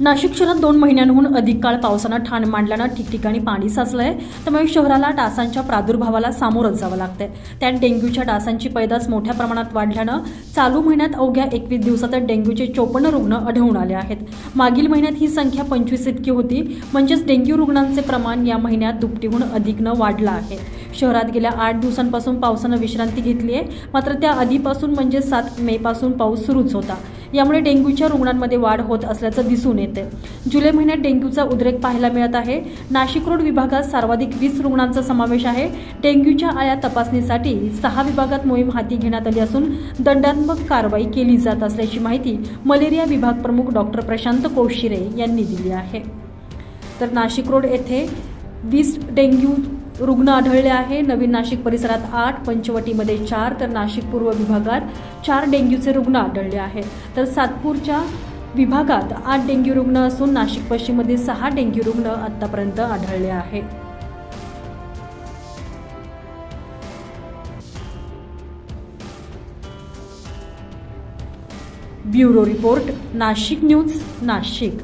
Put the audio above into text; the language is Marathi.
नाशिक शहरात दोन महिन्यांहून अधिक काळ पावसानं ठाण मांडल्यानं ठिकठिकाणी पाणी साचलं आहे त्यामुळे शहराला डासांच्या प्रादुर्भावाला सामोरं जावं लागतंय. त्यात डेंग्यूच्या डासांची पैदास मोठ्या प्रमाणात वाढल्यानं चालू महिन्यात अवघ्या एकवीस दिवसातच डेंग्यूचे चोपन्न रुग्ण आढळून आले आहेत. मागील महिन्यात ही संख्या पंचवीस इतकी होती. म्हणजेच डेंग्यू रुग्णांचे प्रमाण या महिन्यात दुपटीहून अधिकनं वाढलं आहे. शहरात गेल्या आठ दिवसांपासून पावसानं विश्रांती घेतली आहे मात्र त्या आधीपासून म्हणजे सात मेपासून पाऊस सुरूच होता. यामुळे डेंग्यूच्या रुग्णांमध्ये वाढ होत असल्याचं दिसून येते जुलै महिन्यात डेंग्यूचा उद्रेक पाहायला मिळत आहे. नाशिक रोड विभागात सर्वाधिक वीस रुग्णांचा समावेश आहे. डेंग्यूच्या आया तपासणीसाठी सहा विभागात मोहीम हाती घेण्यात आली असून दंडात्मक कारवाई केली जात असल्याची माहिती मलेरिया विभाग प्रमुख डॉक्टर प्रशांत कोशिरे यांनी दिली आहे. तर नाशिक रोड येथे वीस डेंग्यू रुग्ण आढळले आहे. नवीन नाशिक परिसरात आठ पंचवटीमध्ये चार तर नाशिक पूर्व विभागात चार डेंग्यूचे रुग्ण आढळले आहेत. तर सातपूरच्या विभागात आठ डेंग्यू रुग्ण असून नाशिक पश्चिममध्ये सहा डेंग्यू रुग्ण आतापर्यंत आढळले आहेत. Bureau report Nashik news Nashik.